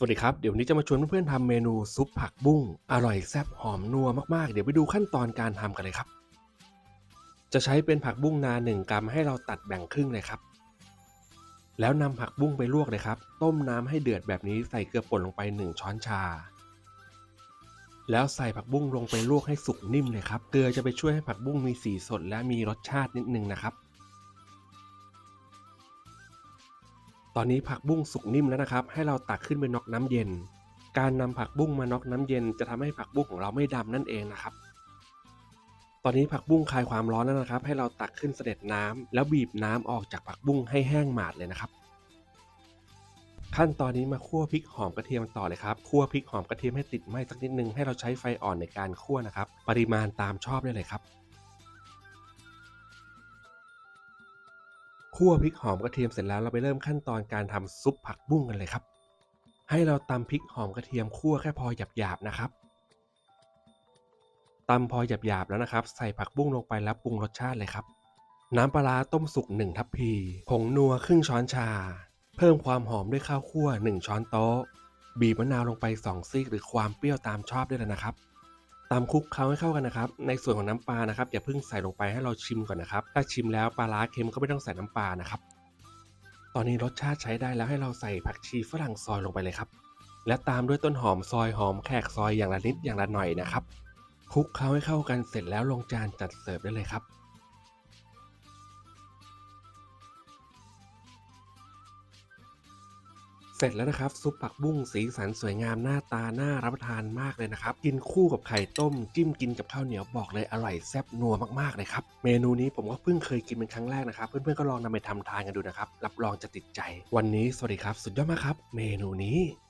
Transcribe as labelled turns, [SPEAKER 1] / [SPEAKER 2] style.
[SPEAKER 1] สวัสดีครับ เดี๋ยววันนี้จะมาชวนเพื่อนๆทำเมนูซุปผักบุ้ง อร่อยแซ่บหอมนัวมากๆ เดี๋ยวไปดูขั้นตอนการทำกันเลยครับ จะใช้เป็นผักบุ้งนาหนึ่งกรัมให้เราตัดแบ่งครึ่งเลยครับ แล้วนำผักบุ้งไปลวกเลยครับ ต้มน้ำให้เดือดแบบนี้ใส่เกลือป่นลงไป 1 ช้อนชา แล้วใส่ผักบุ้งลงไปลวกให้สุกนิ่มเลยครับ เกลือจะไปช่วยให้ผักบุ้งมีสีสดและมีรสชาตินิดนึงนะครับ ตอนนี้ผักบุ้งสุกนิ่มแล้วนะครับ ให้เราตักขึ้นไปน็อกน้ำเย็น การนำผักบุ้งมาน็อกน้ำเย็น จะทำให้ผักบุ้งของเราไม่ดำนั่นเองนะครับ ตอนนี้ผักบุ้งคลายความร้อนแล้วนะครับ ให้เราตักขึ้นเสด็จน้ำแล้วบีบน้ำออกจากผักบุ้งให้แห้งหมาดเลยนะครับ ขั้นตอนนี้มาคั่วพริกหอมกระเทียมต่อเลยครับคั่วพริกหอมกระเทียมให้ติดไหม้สักนิดนึงให้เราใช้ไฟอ่อนในการคั่วนะครับ ปริมาณตามชอบได้เลยครับ คั่วพริกหอมกระเทียมเสร็จแล้วเราไปเริ่มขั้นตอนการทำซุปผักบุ้งกันเลยครับ ให้เราตำพริกหอมกระเทียมคั่วแค่พอหยาบๆนะครับตำพอหยาบๆแล้วนะครับ ใส่ผักบุ้งลงไปแล้วปรุงรสชาติเลยครับ น้ำปลาร้าต้มสุก1ทัพพีผงนัวครึ่งช้อนชา เพิ่มความหอมด้วยข้าวคั่ว 1 ช้อนโต๊ะ บีบมะนาวลงไป 2 ซีกหรือความเปรี้ยวตามชอบได้เลยนะครับ ตามคลุกเคล้าให้เข้ากันนะครับ ในส่วนของน้ำปลานะครับอย่าเพิ่งใส่ลงไปให้เราชิมก่อนนะครับ ถ้าชิมแล้วปลาร้าเค็มก็ไม่ต้องใส่น้ำปลานะครับ ตอนนี้รสชาติใช้ได้แล้วให้เราใส่ผักชีฝรั่งซอยลงไปเลยครับ และตามด้วยต้นหอมซอยหอมแขกซอยอย่างละนิดอย่างละหน่อยนะครับคลุกเคล้าให้เข้ากันเสร็จแล้วลงจานจัดเสิร์ฟได้เลยครับ เสร็จแล้วนะครับ ซุปผักบุ้งสีสันสวยงามหน้าตาน่ารับประทานมากเลยนะครับ กินคู่กับไข่ต้ม จิ้มกินกับข้าวเหนียวบอกเลยอร่อยแซ่บนัวมากๆเลยครับ เมนูนี้ผมก็เพิ่งเคยกินเป็นครั้งแรกนะครับ เพื่อนๆก็ลองนำไปทำทานกันดูนะครับ รับรองจะติดใจ วันนี้สวัสดีครับ สุดยอดมากครับ เมนูนี้